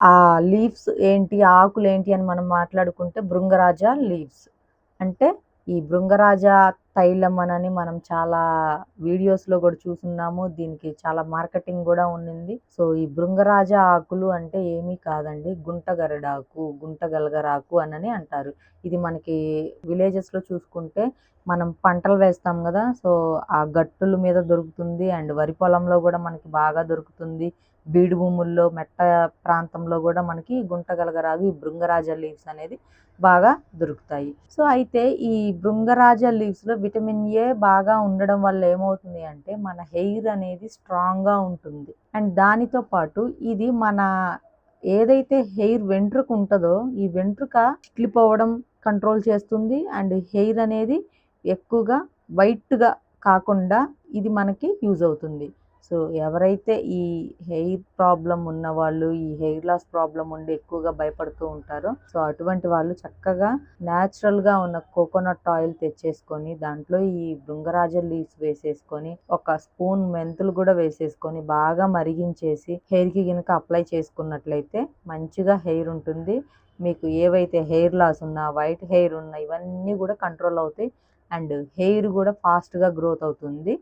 ఆ లీవ్స్ ఏంటి ఆకులు ఏంటి అని మనం మాట్లాడుకుంటే భృంగరాజ లీవ్స్. అంటే ఈ భృంగరాజ తైలం అనని మనం చాలా వీడియోస్లో కూడా చూసున్నాము. దీనికి చాలా మార్కెటింగ్ కూడా ఉన్నింది. సో ఈ భృంగరాజ ఆకులు అంటే ఏమీ కాదండి. గుంటగరడాకు గుంటగలగరాకు అనని అంటారు. ఇది మనకి విలేజెస్లో చూసుకుంటే మనం పంటలు వేస్తాం కదా సో ఆ గట్టుల మీద దొరుకుతుంది. అండ్ వరి పొలంలో కూడా మనకి బాగా దొరుకుతుంది. బీడు భూముల్లో మెట్ట ప్రాంతంలో కూడా మనకి గుంటగలగరాగు ఈ భృంగరాజ లీవ్స్ అనేది బాగా దొరుకుతాయి. సో అయితే ఈ భృంగరాజ లీవ్స్లో విటమిన్ ఏ బాగా ఉండడం వల్ల ఏమవుతుంది అంటే మన హెయిర్ అనేది స్ట్రాంగ్గా ఉంటుంది. అండ్ దానితో పాటు ఇది మన ఏదైతే హెయిర్ వెంట్రుక ఉంటుందో ఈ వెంట్రుక చిట్లిపోవడం కంట్రోల్ చేస్తుంది. అండ్ హెయిర్ అనేది ఎక్కువగా వైట్గా కాకుండా ఇది మనకి యూజ్ అవుతుంది. సో ఎవరైతే ఈ హెయిర్ ప్రాబ్లం ఉన్న వాళ్ళు ఈ హెయిర్ లాస్ ప్రాబ్లం ఉండి ఎక్కువగా భయపడుతూ ఉంటారో సో అటువంటి వాళ్ళు చక్కగా న్యాచురల్గా ఉన్న కోకోనట్ ఆయిల్ తెచ్చేసుకొని దాంట్లో ఈ భృంగరాజ లీవ్స్ వేసేసుకొని ఒక స్పూన్ మెంతులు కూడా వేసేసుకొని బాగా మరిగించేసి హెయిర్కి కనుక అప్లై చేసుకున్నట్లయితే మంచిగా హెయిర్ ఉంటుంది. మీకు ఏవైతే హెయిర్ లాస్ ఉన్నా వైట్ హెయిర్ ఉన్నా ఇవన్నీ కూడా కంట్రోల్ అవుతాయి. అండ్ హెయిర్ కూడా ఫాస్ట్గా గ్రోత్ అవుతుంది.